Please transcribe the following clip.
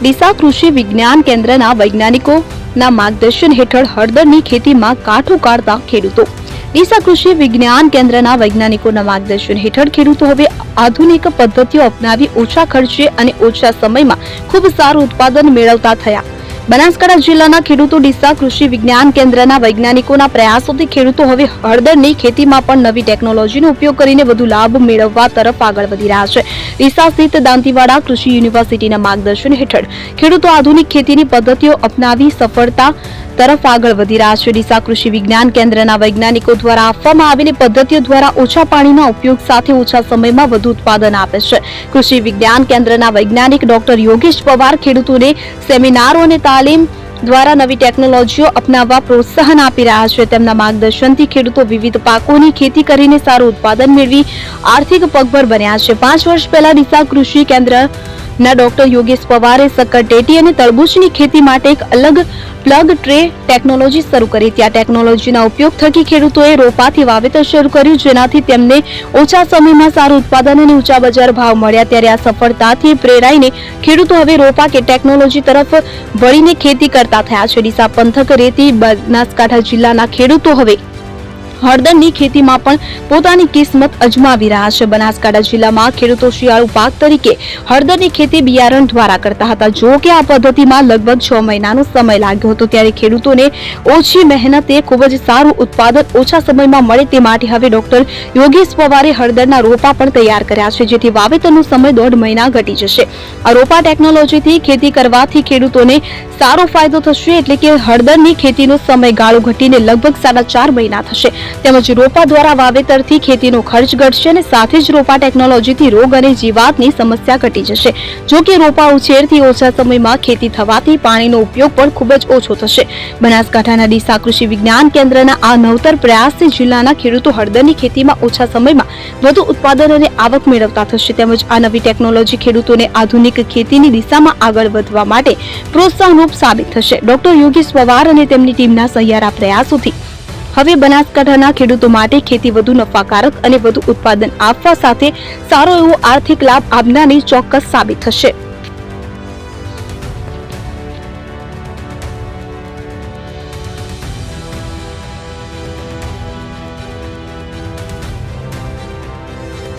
ડીસા કૃષિ વિજ્ઞાન કેન્દ્રના વૈજ્ઞાનિકોના માર્ગદર્શન હેઠળ હળદરની ખેતીમાં કાઠું કાઢતા ખેડૂતો. ડીસા કૃષિ વિજ્ઞાન કેન્દ્રના વૈજ્ઞાનિકોના માર્ગદર્શન હેઠળ ખેડૂતો હવે આધુનિક પદ્ધતિઓ અપનાવી ઓછા ખર્ચે અને ઓછા સમયમાં ખૂબ સારું ઉત્પાદન મેળવતા થયા. બનાસકાંઠા જિલ્લાના ખેડૂતો ડીસા કૃષિ વિજ્ઞાન કેન્દ્રના વૈજ્ઞાનિકોના પ્રયાસોથી ખેડૂતો હવે હળદરની ખેતીમાં પણ નવી ટેકનોલોજીનો ઉપયોગ કરીને વધુ લાભ મેળવવા તરફ આગળ વધી રહ્યા છે. ડીસા સ્થિત દાંતીવાડા કૃષિ યુનિવર્સિટીના માર્ગદર્શન હેઠળ ખેડૂતો આધુનિક ખેતીની પદ્ધતિઓ અપનાવી સફળતા તરફ આગળ વધી રહ્યા છે. ડીસા કૃષિ વિજ્ઞાન કેન્દ્રના વૈજ્ઞાનિકો દ્વારા આપવામાં આવેલી પદ્ધતિઓ દ્વારા ઓછા પાણીના ઉપયોગ સાથે ઓછા સમયમાં વધુ ઉત્પાદન આપે છે. કૃષિ વિજ્ઞાન કેન્દ્રના વૈજ્ઞાનિક ડોક્ટર યોગેશ પવાર ખેડૂતોને સેમિનારો અને તાલીમ દ્વારા નવી ટેકનોલોજીઓ અપનાવવા પ્રોત્સાહન આપી રહ્યા છે. તેમના માર્ગદર્શનથી ખેડૂતો વિવિધ પાકોની ખેતી કરીને સારું ઉત્પાદન મેળવી આર્થિક પગભર બન્યા છે. પાંચ વર્ષ પહેલા ડીસા કૃષિ કેન્દ્રના ડોક્ટર યોગેશ પવારે સક્કરટેટી અને તરબૂચની ખેતી માટે એક અલગ પ્લગ ટ્રે ટેકનોલોજી શરૂ કરી. ત્યાં ટેકનોલોજીના ઉપયોગ થકી ખેડૂતોએ રોપાથી વાવેતર શરૂ કર્યું, જેનાથી તેમને ઓછા સમયમાં સારું ઉત્પાદન અને ઊંચા બજાર ભાવ મળ્યા. ત્યારે આ સફળતાથી પ્રેરાઈને ખેડૂતો હવે રોપા કે ટેકનોલોજી તરફ વળીને ખેતી કરતા થયા છે. ડીસા પંથક રેતી, બનાસકાંઠા જિલ્લાના ખેડૂતો હવે હળદરની ખેતીમાં પણ પોતાની કિસ્મત અજમાવી રહ્યા છે. બનાસકાંઠા જિલ્લામાં ખેડૂતો શિયાળુ પાક તરીકે હળદરની ખેતી બિયારણ દ્વારા કરતા હતા. જો કે આ પદ્ધતિમાં લગભગ છ મહિનાનો સમય લાગ્યો હતો ત્યારે ખેડૂતોને ઓછી મહેનતે ખૂબ જ સારું ઉત્પાદન ઓછા સમયમાં મળે તે માટે હવે ડોક્ટર યોગેશ પવારે હળદરના રોપા પણ તૈયાર કર્યા છે, જેથી વાવેતરનો સમય દોઢ મહિના ઘટી જશે. આ રોપા ટેકનોલોજીથી ખેતી કરવાથી ખેડૂતોને સારો ફાયદો થશે, એટલે કે હળદરની ખેતીનો સમયગાળો ઘટીને લગભગ સાડા ચાર મહિના થશે. તેમજ રોપા દ્વારા વાવેતરથી ખેતીનો ખર્ચ ઘટશે અને સાથે જ રોપા ટેકનોલોજીથી રોગ અને જીવાતની સમસ્યા ઘટી જશે. જો કે રોપા ઉછેરથી ઓછા સમયમાં ખેતી થવાથી પાણીનો ઉપયોગ પણ ખૂબ જ ઓછો થશે. બનાસકાંઠાના ડીસા કૃષિ વિજ્ઞાન કેન્દ્રના આ નવતર પ્રયાસથી જિલ્લાના ખેડૂતો હળદરની ખેતીમાં ઓછા સમયમાં વધુ ઉત્પાદન અને આવક મેળવતા થશે. તેમજ આ નવી ટેકનોલોજી ખેડૂતોને આધુનિક ખેતીની દિશામાં આગળ વધવા માટે પ્રોત્સાહનરૂપ સાબિત થશે. ડોક્ટર યોગેશ પવાર અને તેમની ટીમના સહિયારા પ્રયાસોથી હવે બનાસકાંઠાના ખેડૂતો માટે ખેતી વધુ નફાકારક અને વધુ ઉત્પાદન આપવા સાથે સારો એવો આર્થિક લાભ આપનારની ચોક્કસ સાબિત થશે.